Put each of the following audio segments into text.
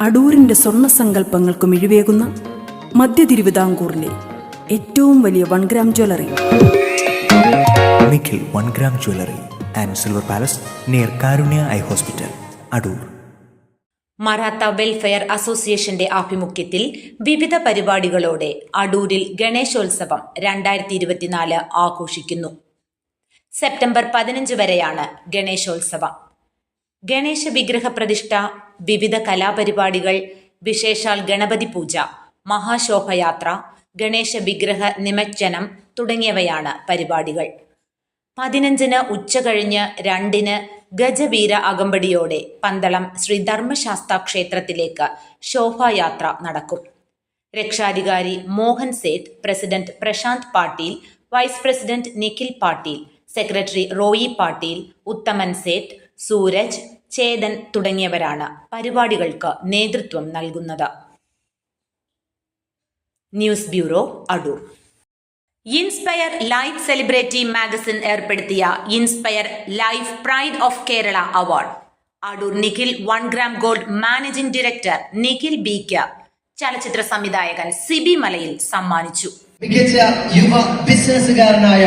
അടൂരിന്റെ സ്വർണ സങ്കല്പങ്ങൾക്ക് മിഴിവേകുന്ന മധ്യ തിരുവിതാംകൂറിലെ ഏറ്റവും വലിയ one gram jewellery Nikhil one gram jewellery and silver palace near Karunya eye hospital Adoor Maratha welfare അസോസിയേഷന്റെ ആഭിമുഖ്യത്തിൽ വിവിധ പരിപാടികളോടെ അടൂരിൽ ഗണേശോത്സവം രണ്ടായിരത്തി ഇരുപത്തിനാല് ആഘോഷിക്കുന്നു. സെപ്റ്റംബർ പതിനഞ്ച് വരെയാണ് ഗണേശോത്സവം. ഗണേശ വിഗ്രഹ പ്രതിഷ്ഠ വിവിധ കലാപരിപാടികൾ വിശേഷാൽ ഗണപതി പൂജ മഹാശോഭയാത്ര ഗണേശ വിഗ്രഹ നിമജ്ജനം തുടങ്ങിയവയാണ് പരിപാടികൾ. പതിനഞ്ചിന് ഉച്ച കഴിഞ്ഞ് രണ്ടിന് ഗജവീര അകമ്പടിയോടെ പന്തളം ശ്രീ ധർമ്മശാസ്ത ക്ഷേത്രത്തിലേക്ക് ശോഭായാത്ര നടക്കും. രക്ഷാധികാരി Mohan Seth president Prashanth Patil vice president Nikhil Patil secretary Roy Patil Uthaman Seth Sooraj Chethan തുടങ്ങിയവരാണ് പരിപാടികൾക്ക് നേതൃത്വം നൽകുന്നത്. News bureau Adoor. Inspire life celebrity magazine ഏർപ്പെടുത്തിയ inspire life pride of Kerala award. Adoor Nikhil one gram gold managing director Nikhil ബിക്ക് ചലച്ചിത്ര സംവിധായകൻ സിബി മലയിൽ സമ്മാനിച്ചു. മികച്ച യുവ ബിസിനസ്സുകാരനായ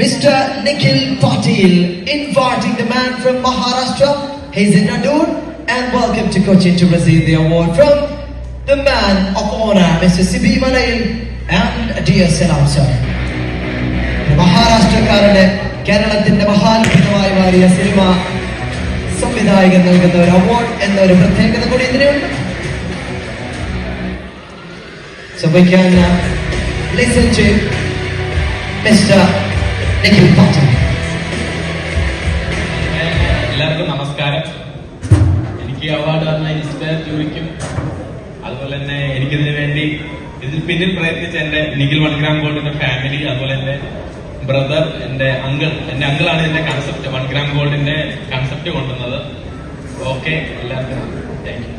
mister Nikhil Patil inviting the man from Maharashtra his in Adoor and welcome to Kochi to receive the award from the man of honour mister Sibi Malayil and dear Salam sir മഹാരാഷ്ട്രക്കാരുടെ കേരളത്തിന്റെ മഹാത്ഭുതമായി മാറിയ cinema സംവിധായകൻ നൽകുന്ന ഒരു award എന്ന ഒരു പ്രത്യേകത കൂടി ഇതിനുണ്ട്. So we can uh, listen to Mr. എല്ലാവർക്കും നമസ്കാരം. എനിക്ക് അവാർഡ് തന്ന ഇൻസ്പയർ ജൂറിക്കും അതുപോലെ തന്നെ എനിക്കിതിനു വേണ്ടി ഇതിൽ പിന്നിൽ പ്രയത്നിച്ച എന്റെ നിഖിൽ വൺഗ്രാം ഗോൾഡിന്റെ ഫാമിലി അതുപോലെ എന്റെ ബ്രദർ എന്റെ അങ്കിൾ എന്റെ അങ്കിളാണ് ഇതിന്റെ കൺസെപ്റ്റ് വൺഗ്രാം ഗോൾഡിന്റെ കൺസെപ്റ്റ് കൊണ്ടുവന്നത്. ഓക്കെ എല്ലാവർക്കും താങ്ക് യു